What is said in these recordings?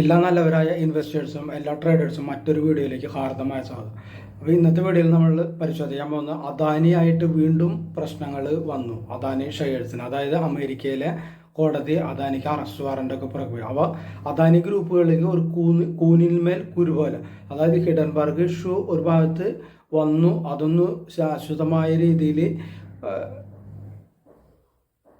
എല്ലാ നല്ലവരായ ഇൻവെസ്റ്റേഴ്സും എല്ലാ ട്രേഡേഴ്സും മറ്റൊരു വീഡിയോയിലേക്ക് ഹാർദമായ സ്വാഗതം. അപ്പോൾ ഇന്നത്തെ വീഡിയോയിൽ നമ്മൾ പരിശോധിക്കാൻ പോകുന്ന അദാനിയായിട്ട് വീണ്ടും പ്രശ്നങ്ങൾ വന്നു. അദാനി ഷെയർസിന് അതായത് അമേരിക്കയിലെ കോടതി അദാനിക്ക് അറസ്റ്റ് വാറന്റ് ഒക്കെ പുറപ്പെടുവിച്ചു. അപ്പോൾ അദാനി ഗ്രൂപ്പുകളിലേക്ക് ഒരു കൂന് കൂനിന്മേൽ കുരു പോലെ അതായത് ഹിഡൻബർഗ് ഇഷ്യൂ ഒരു ഭാഗത്ത് വന്നു. അതൊന്ന് ശാശ്വതമായ രീതിയിൽ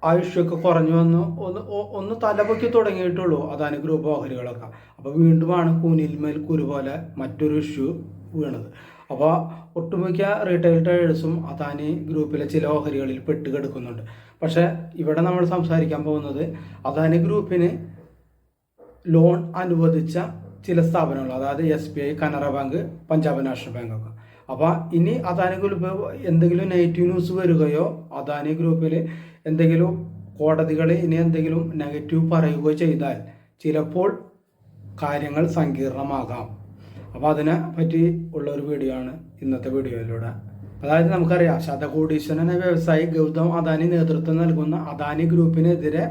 ആയുഷ്യൊക്കെ കുറഞ്ഞു വന്നു ഒന്ന് ഒന്ന് തലപൊക്കി തുടങ്ങിയിട്ടുള്ളൂ. അതാണ് ഗ്രൂപ്പ് ഓഹരികളൊക്കെ അപ്പോൾ വീണ്ടുമാണ് കൂനിൽമേൽ കുരു പോലെ മറ്റൊരു ഇഷ്യൂ വീണത്. അപ്പോൾ ഒട്ടുമിക്ക റീറ്റെയിൽ ട്രേഡേഴ്സും അദാനി ഗ്രൂപ്പിലെ ചില ഓഹരികളിൽ പെട്ട് കിടക്കുന്നുണ്ട് പക്ഷേ ഇവിടെ നമ്മൾ സംസാരിക്കാൻ പോകുന്നത് അദാനി ഗ്രൂപ്പിന് ലോൺ അനുവദിച്ച ചില സ്ഥാപനങ്ങൾ അതായത് S B I Canara bank Punjab national bank ഒക്കെ. അപ്പോൾ ഇനി അദാനി ഗ്രൂപ്പ് എന്തെങ്കിലും നെഗറ്റീവ് ന്യൂസ് വരികയോ അദാനി ഗ്രൂപ്പിൽ എന്തെങ്കിലും കോടതികൾ ഇനി എന്തെങ്കിലും നെഗറ്റീവ് പറയുകയോ ചെയ്താൽ ചിലപ്പോൾ കാര്യങ്ങൾ സങ്കീർണമാകാം. അപ്പോൾ അതിനെ പറ്റി ഉള്ള ഒരു വീഡിയോ ആണ് ഇന്നത്തെ വീഡിയോയിലൂടെ അതായത് നമുക്കറിയാം ശതകോടീശ്വരൻ വ്യവസായി ഗൗതം അദാനി നേതൃത്വം നൽകുന്ന അദാനി ഗ്രൂപ്പിനെതിരെ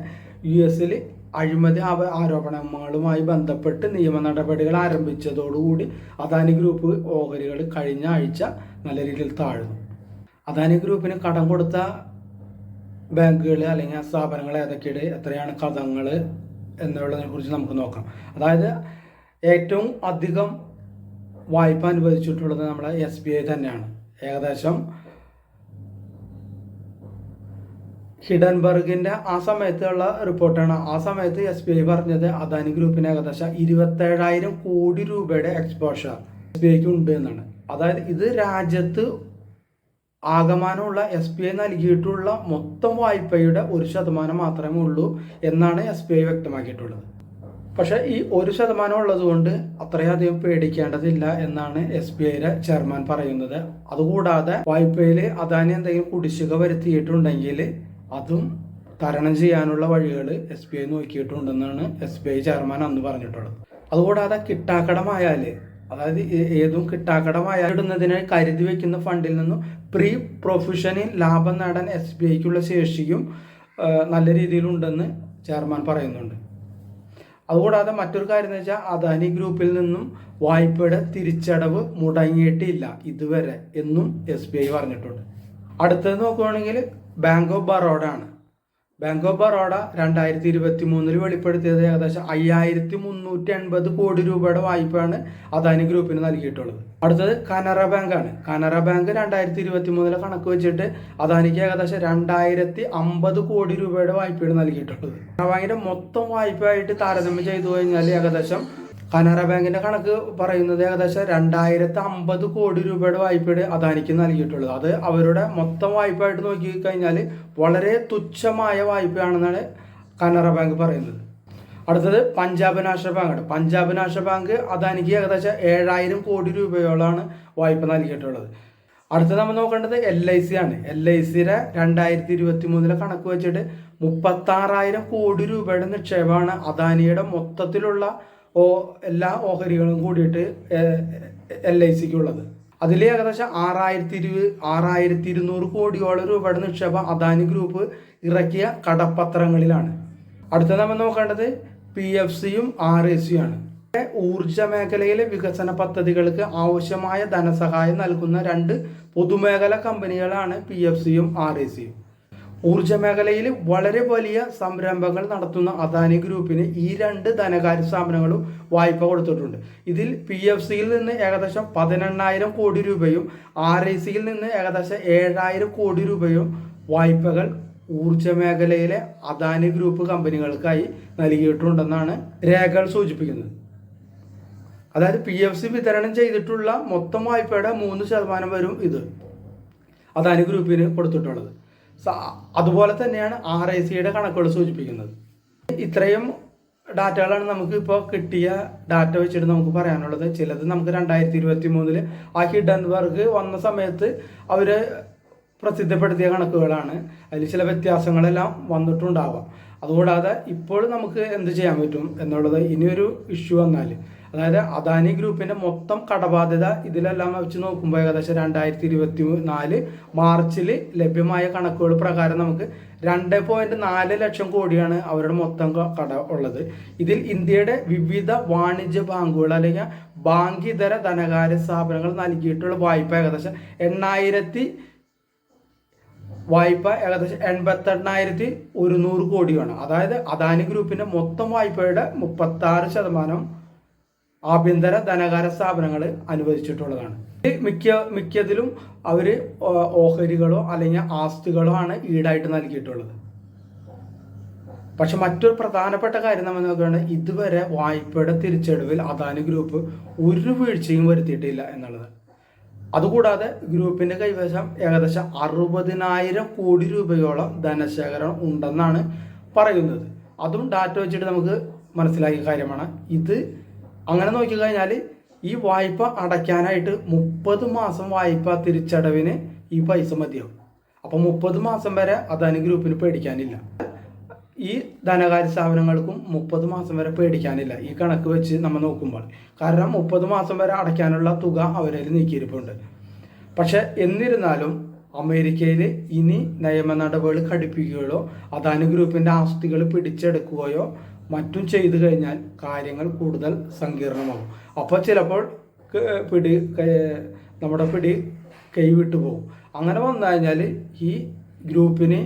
യു എസിൽ അഴിമതി ആരോപണങ്ങളുമായി ബന്ധപ്പെട്ട് നിയമ നടപടികൾ ആരംഭിച്ചതോടുകൂടി അദാനി ഗ്രൂപ്പ് ഓഹരികൾ കഴിഞ്ഞ ആഴ്ച നല്ല രീതിയിൽ താഴ്ന്നു. അദാനി ഗ്രൂപ്പിന് കടം കൊടുത്ത ബാങ്കുകൾ അല്ലെങ്കിൽ സ്ഥാപനങ്ങൾ ഏതൊക്കെയാണ് എത്രയാണ് കഥങ്ങൾ എന്നുള്ളതിനെ കുറിച്ച് നമുക്ക് നോക്കാം. അതായത് ഏറ്റവും അധികം വായ്പ അനുവദിച്ചിട്ടുള്ളത് നമ്മുടെ എസ് ബി ഐ തന്നെയാണ്. ഏകദേശം ഹിഡൻബർഗിന്റെ ആ സമയത്തുള്ള റിപ്പോർട്ടാണ്. ആ സമയത്ത് എസ് ബി ഐ പറഞ്ഞത് അദാനി ഗ്രൂപ്പിന് ഏകദേശം ഇരുപത്തേഴായിരം കോടി രൂപയുടെ എക്സ്പോഷർ എസ് ബി ഐക്ക് ഉണ്ട് എന്നാണ്. അതായത് ഇത് രാജ്യത്ത് ആകമാനമുള്ള എസ് ബി ഐ നൽകിയിട്ടുള്ള മൊത്തം വായ്പയുടെ ഒരു ശതമാനം മാത്രമേ ഉള്ളൂ എന്നാണ് എസ് ബി ഐ വ്യക്തമാക്കിയിട്ടുള്ളത്. പക്ഷേ ഈ ഒരു ശതമാനം ഉള്ളതുകൊണ്ട് അത്രയധികം പേടിക്കേണ്ടതില്ല എന്നാണ് എസ് ബി ഐയുടെ ചെയർമാൻ പറയുന്നത്. അതുകൂടാതെ വായ്പയിൽ അദാനി എന്തെങ്കിലും കുടിശ്ശിക വരുത്തിയിട്ടുണ്ടെങ്കിൽ അതും തരണം ചെയ്യാനുള്ള വഴികൾ എസ് ബി ഐ നോക്കിയിട്ടുണ്ടെന്നാണ് എസ് ബി ഐ ചെയർമാൻ അന്ന് പറഞ്ഞിട്ടുള്ളത്. അതുകൂടാതെ കിട്ടാക്കടമായാൽ അതായത് ഏതും കിട്ടാക്കടമായ ഇടുന്നതിനായി കരുതി വെക്കുന്ന ഫണ്ടിൽ നിന്നും പ്രീ പ്രൊഫഷനിൽ ലാഭം നേടാൻ എസ് ബി ഐക്കുള്ള ശേഷിയും നല്ല രീതിയിലുണ്ടെന്ന് ചെയർമാൻ പറയുന്നുണ്ട്. അതുകൂടാതെ മറ്റൊരു കാര്യം എന്ന് വെച്ചാൽ അദാനി ഗ്രൂപ്പിൽ നിന്നും വായ്പയുടെ തിരിച്ചടവ് മുടങ്ങിയിട്ടില്ല ഇതുവരെ എന്നും എസ് ബി ഐ പറഞ്ഞിട്ടുണ്ട്. അടുത്തത് നോക്കുകയാണെങ്കിൽ ബാങ്ക് ഓഫ് ബറോഡ ആണ്. ബാങ്ക് ഓഫ് ബറോഡ രണ്ടായിരത്തി ഇരുപത്തി മൂന്നിൽ വെളിപ്പെടുത്തിയത് ഏകദേശം അയ്യായിരത്തി മുന്നൂറ്റി എൺപത് കോടി രൂപയുടെ വായ്പയാണ് അദാനി ഗ്രൂപ്പിന് നൽകിയിട്ടുള്ളത്. അടുത്തത് കനറ ബാങ്ക് ആണ് കനറ ബാങ്ക് രണ്ടായിരത്തി ഇരുപത്തി മൂന്നിലെ കണക്ക് വെച്ചിട്ട് അദാനിക്ക് ഏകദേശം രണ്ടായിരത്തി അമ്പത് കോടി രൂപയുടെ വായ്പയാണ് നൽകിയിട്ടുള്ളത്. കനറ ബാങ്കിന്റെ മൊത്തം വായ്പയായിട്ട് താരതമ്യം ചെയ്തു കഴിഞ്ഞാൽ ഏകദേശം കനറ ബാങ്കിന്റെ കണക്ക് പറയുന്നത് ഏകദേശം രണ്ടായിരത്തി അമ്പത് കോടി രൂപയുടെ വായ്പയുടെ അദാനിക്ക് നൽകിയിട്ടുള്ളത്. അത് അവരുടെ മൊത്തം വായ്പയായിട്ട് നോക്കി കഴിഞ്ഞാൽ വളരെ തുച്ഛമായ വായ്പയാണെന്നാണ് കനറ ബാങ്ക് പറയുന്നത്. അടുത്തത് പഞ്ചാബ് നാഷണൽ ബാങ്കാണ് പഞ്ചാബ് നാഷണൽ ബാങ്ക് അദാനിക്ക് ഏകദേശം ഏഴായിരം കോടി രൂപയോളമാണ് വായ്പ നൽകിയിട്ടുള്ളത്. അടുത്തത് നമ്മൾ നോക്കേണ്ടത് എൽ ഐ സി ആണ്. എൽ ഐ സിയുടെ രണ്ടായിരത്തി ഇരുപത്തി മൂന്നിലെ കണക്ക് വെച്ചിട്ട് മുപ്പത്താറായിരം കോടി രൂപയുടെ നിക്ഷേപമാണ് അദാനിയുടെ മൊത്തത്തിലുള്ള ഓ എല്ലാ ഓഹരികളും കൂടിയിട്ട് എൽ ഐ സിക്ക് ഉള്ളത് അതിൽ ഏകദേശം ആറായിരത്തി ഇരു ആറായിരത്തി ഇരുന്നൂറ് കോടിയോളം രൂപയുടെ നിക്ഷേപം അദാനി ഗ്രൂപ്പ് ഇറക്കിയ കടപ്പത്രങ്ങളിലാണ്. അടുത്ത നമ്മൾ നോക്കേണ്ടത് പി എഫ് സിയും ആർ എ സിയും ആണ് ഊർജ മേഖലയിലെ വികസന പദ്ധതികൾക്ക് ആവശ്യമായ ധനസഹായം നൽകുന്ന രണ്ട് പൊതുമേഖല കമ്പനികളാണ് പി എഫ് സിയും ആർ എ സിയും. ഊർജ മേഖലയിൽ വളരെ വലിയ സംരംഭങ്ങൾ നടത്തുന്ന അദാനി ഗ്രൂപ്പിന് ഈ രണ്ട് ധനകാര്യ സ്ഥാപനങ്ങളും വായ്പ കൊടുത്തിട്ടുണ്ട്. ഇതിൽ പി എഫ് സിയിൽ നിന്ന് ഏകദേശം പതിനെണ്ണായിരം കോടി രൂപയും ആർ ഐ സിയിൽ നിന്ന് ഏകദേശം ഏഴായിരം കോടി രൂപയും വായ്പകൾ ഊർജ മേഖലയിലെ അദാനി ഗ്രൂപ്പ് കമ്പനികൾക്കായി നൽകിയിട്ടുണ്ടെന്നാണ് രേഖകൾ സൂചിപ്പിക്കുന്നത്. അതായത് പി എഫ് സി വിതരണം ചെയ്തിട്ടുള്ള മൊത്തം വായ്പയുടെ മൂന്ന് ശതമാനം വരും ഇത് അദാനി ഗ്രൂപ്പിന് കൊടുത്തിട്ടുള്ളത്. അതുപോലെ തന്നെയാണ് ആർ ഐ സിയുടെ കണക്കുകൾ സൂചിപ്പിക്കുന്നത്. ഇത്രയും ഡാറ്റകളാണ് നമുക്ക് ഇപ്പോൾ കിട്ടിയ ഡാറ്റ വെച്ചിട്ട് നമുക്ക് പറയാനുള്ളത്. ചിലത് നമുക്ക് രണ്ടായിരത്തി ഇരുപത്തി മൂന്നിൽ ആ ഹിഡൻബർഗ് വന്ന സമയത്ത് അവർ പ്രസിദ്ധപ്പെടുത്തിയ കണക്കുകളാണ്. അതിൽ ചില വ്യത്യാസങ്ങളെല്ലാം വന്നിട്ടുണ്ടാവാം. അതുകൂടാതെ ഇപ്പോൾ നമുക്ക് എന്ത് ചെയ്യാൻ പറ്റും എന്നുള്ളത് ഇനിയൊരു ഇഷ്യൂ വന്നാൽ അതായത് അദാനി ഗ്രൂപ്പിന്റെ മൊത്തം കടബാധ്യത ഇതിലെല്ലാം വെച്ച് നോക്കുമ്പോൾ ഏകദേശം രണ്ടായിരത്തി ഇരുപത്തി നാല് മാർച്ചിൽ ലഭ്യമായ കണക്കുകൾ പ്രകാരം നമുക്ക് രണ്ട് പോയിന്റ് നാല് ലക്ഷം കോടിയാണ് അവരുടെ മൊത്തം കട ഉള്ളത്. ഇതിൽ ഇന്ത്യയുടെ വിവിധ വാണിജ്യ ബാങ്കുകൾ അല്ലെങ്കിൽ ബാങ്കിതര ധനകാര്യ സ്ഥാപനങ്ങൾ നൽകിയിട്ടുള്ള വായ്പ ഏകദേശം എണ്ണായിരത്തി വായ്പ ഏകദേശം എൺപത്തെണ്ണായിരത്തി ഒരുന്നൂറ് കോടിയാണ്. അതായത് അദാനി ഗ്രൂപ്പിന്റെ മൊത്തം വായ്പയുടെ മുപ്പത്തി ആറ് ശതമാനം ആഭ്യന്തര ധനകാര്യ സ്ഥാപനങ്ങൾ അനുവദിച്ചിട്ടുള്ളതാണ്. മിക്ക മിക്കതിലും അവർ ഓഹരികളോ അല്ലെങ്കിൽ ആസ്തികളോ ആണ് ഈടായിട്ട് നൽകിയിട്ടുള്ളത്. പക്ഷെ മറ്റൊരു പ്രധാനപ്പെട്ട കാര്യം നമ്മൾ നോക്കുകയാണെങ്കിൽ ഇതുവരെ വായ്പയുടെ തിരിച്ചടവിൽ അദാനി ഗ്രൂപ്പ് ഒരു വീഴ്ചയും വരുത്തിയിട്ടില്ല എന്നുള്ളത്. അതുകൂടാതെ ഗ്രൂപ്പിന്റെ കൈവശം ഏകദേശം അറുപതിനായിരം കോടി രൂപയോളം ധനശേഖരണം ഉണ്ടെന്നാണ് പറയുന്നത്. അതും ഡാറ്റ വെച്ചിട്ട് നമുക്ക് മനസ്സിലാക്കിയ കാര്യമാണ്. ഇത് അങ്ങനെ നോക്കിക്കഴിഞ്ഞാൽ ഈ വായ്പ അടയ്ക്കാനായിട്ട് മുപ്പത് മാസം വായ്പ തിരിച്ചടവിന് ഈ പൈസ മതിയാവും. അപ്പോൾ മുപ്പത് മാസം വരെ അദാനി ഗ്രൂപ്പിന് പേടിക്കാനില്ല. ഈ ധനകാര്യ സ്ഥാപനങ്ങൾക്കും മുപ്പത് മാസം വരെ പേടിക്കാനില്ല. ഈ കണക്ക് വെച്ച് നമ്മൾ നോക്കുമ്പോൾ. കാരണം മുപ്പത് മാസം വരെ അടയ്ക്കാനുള്ള തുക അവരിൽ നീക്കിയിരിപ്പുണ്ട്. പക്ഷെ എന്നിരുന്നാലും അമേരിക്കയിൽ ഇനി നിയമ നടപടികൾ ഘടിപ്പിക്കുകയോ അദാനി ഗ്രൂപ്പിന്റെ ആസ്തികൾ പിടിച്ചെടുക്കുകയോ മറ്റും ചെയ്തു കഴിഞ്ഞാൽ കാര്യങ്ങൾ കൂടുതൽ സങ്കീർണമാകും. അപ്പോൾ ചിലപ്പോൾ പിടി നമ്മുടെ പിടി കൈവിട്ടു പോകും. അങ്ങനെ വന്നു കഴിഞ്ഞാൽ ഈ ഗ്രൂപ്പിന്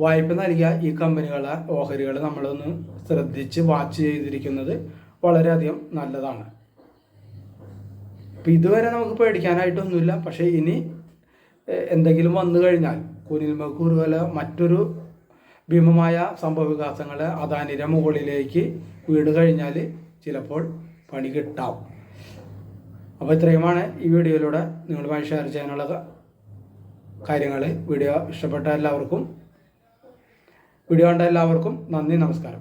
വായ്പ നൽകിയ ഈ കമ്പനികളെ ഓഹരികൾ നമ്മളൊന്ന് ശ്രദ്ധിച്ച് വാച്ച് ചെയ്തിരിക്കുന്നത് വളരെയധികം നല്ലതാണ്. ഇപ്പം ഇതുവരെ നമുക്ക് പേടിക്കാനായിട്ടൊന്നുമില്ല. പക്ഷേ ഇനി എന്തെങ്കിലും വന്നു കഴിഞ്ഞാൽ കുനിൽമക്കൂർ പോലെ മറ്റൊരു ഭീമമായ സംഭവ വികാസങ്ങൾ അദാനിയുടെ മുകളിലേക്ക് വീട് കഴിഞ്ഞാൽ ചിലപ്പോൾ പണി കിട്ടാം. അപ്പോൾ ഇത്രയുമാണ് ഈ വീഡിയോയിലൂടെ നിങ്ങളുമായി ഷെയർ ചെയ്യാനുള്ള കാര്യങ്ങൾ വീഡിയോ ഇഷ്ടപ്പെട്ട എല്ലാവർക്കും വീഡിയോ കണ്ട എല്ലാവർക്കും നന്ദി നമസ്കാരം.